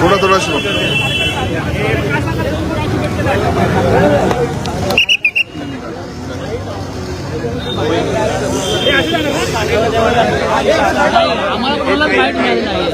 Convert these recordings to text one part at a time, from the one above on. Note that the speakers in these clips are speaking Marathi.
थोडा थोडा शिव आम्हाला कोणाला बाहेर मिळाली नाही.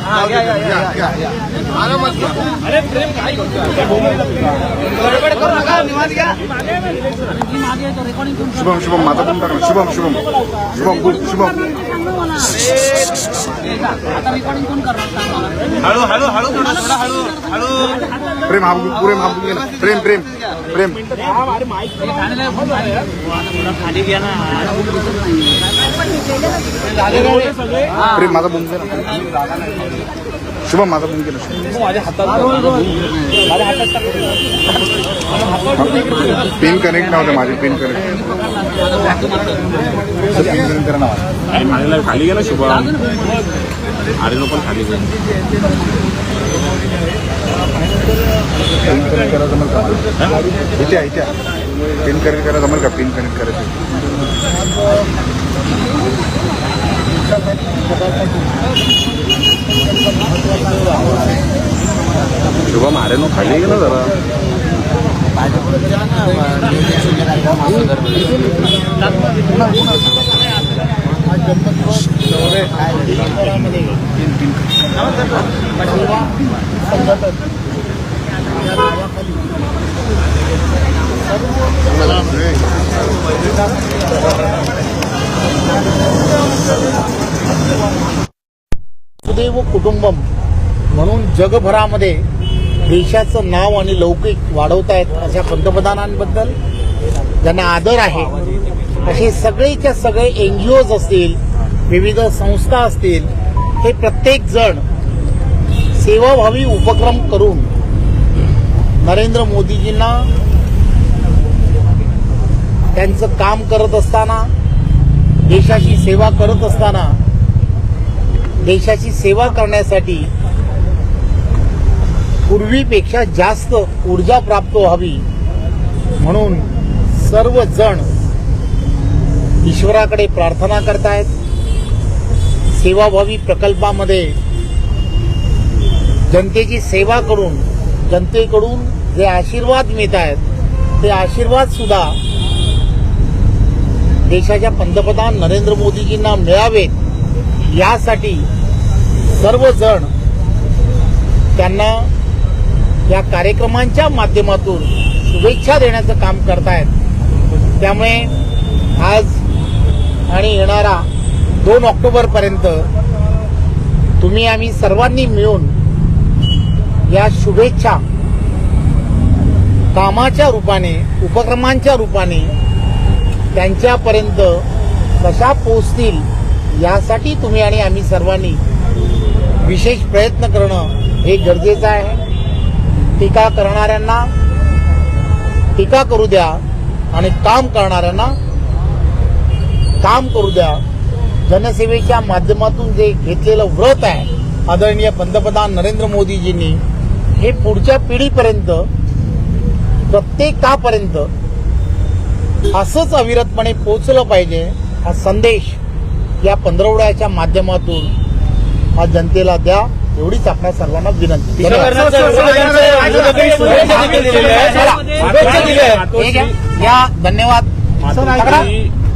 दे, घ्या, घ्या, घ्या. आरामात घ्या शुभम शुभम माझा पण टाक ना शुभम शुभम शुभम गुड शुभम हळू हळू हळू थोडं थोडं हळू हळू प्रेम हा प्रेम हा प्रेम प्रेम प्रेम खाली घ्या ना प्रेम माझा बुम गेला शुभम माझा बुम केला. पिन कनेक्ट नव्हते माझे पिन कनेक्ट पिन कनेक्ट करा ना खाली गेला शुभम आरेनो पण खाली गेला पिन कनेक्ट करायचं जमल का? इथे इथे पिन कनेक्ट करायचं जमल का? पिन कनेक्ट करायचं. शुभम आरेनो खाली गेला जरा वसुदैव कुटुंबम. म्हणून जगभरामध्ये देशाचं नाव आणि लौकिक वाढवतायत अशा पंतप्रधानांबद्दल ज्यांना आदर आहे असे सगळेच्या सगळे एन जी ओज असतील विविध संस्था असतील हे प्रत्येक जण सेवाभावी उपक्रम करून नरेंद्र मोदीजींना त्यांचं काम करत असताना देशाची सेवा करत असताना देशाची सेवा करण्यासाठी पूर्वीपेक्षा जास्त ऊर्जा प्राप्त व्हावी म्हणून सर्वजण ईश्वराकडे प्रार्थना करतायत. सेवाभावी प्रकल्पामध्ये जनतेची सेवा करून जनतेकडून जे आशीर्वाद मिळत आहेत ते आशीर्वाद सुद्धा देशाच्या पंतप्रधान नरेंद्र मोदीजींना मिळावेत. यासाठी सर्वजण त्यांना या कार्यक्रमांच्या माध्यमातून शुभेच्छा देण्याचं काम करतायत. त्यामुळे आज आणि येणारा दोन ऑक्टोबरपर्यंत तुम्ही आम्ही सर्वांनी मिळून या शुभेच्छा कामाच्या रूपाने उपक्रमांच्या रूपाने त्यांच्यापर्यंत कशा पोचतील यासाठी तुम्ही आणि आम्ही सर्वांनी विशेष प्रयत्न करणं हे गरजेचं आहे. टीका करणाऱ्यांना टीका करू द्या आणि काम करणाऱ्यांना काम करू द्या. जनसेवेच्या माध्यमातून जे घेतलेलं व्रत आहे आदरणीय पंतप्रधान नरेंद्र मोदीजींनी हे पुढच्या पिढीपर्यंत प्रत्येकापर्यंत असंच अविरतपणे पोचलं पाहिजे हा संदेश या पंधरवड्याच्या माध्यमातून हा जनतेला द्या एवढीच आपल्या सर्वांना विनंती. या धन्यवाद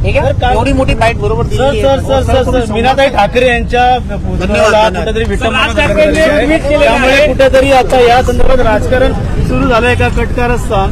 एवढी मोठी बाईट बरोबर सर दिली sir sir sir sir Meenatai Thackeray यांच्या कुठेतरी. त्यामुळे कुठेतरी आता या संदर्भात राजकारण सुरू झालंय का कटकारस्थान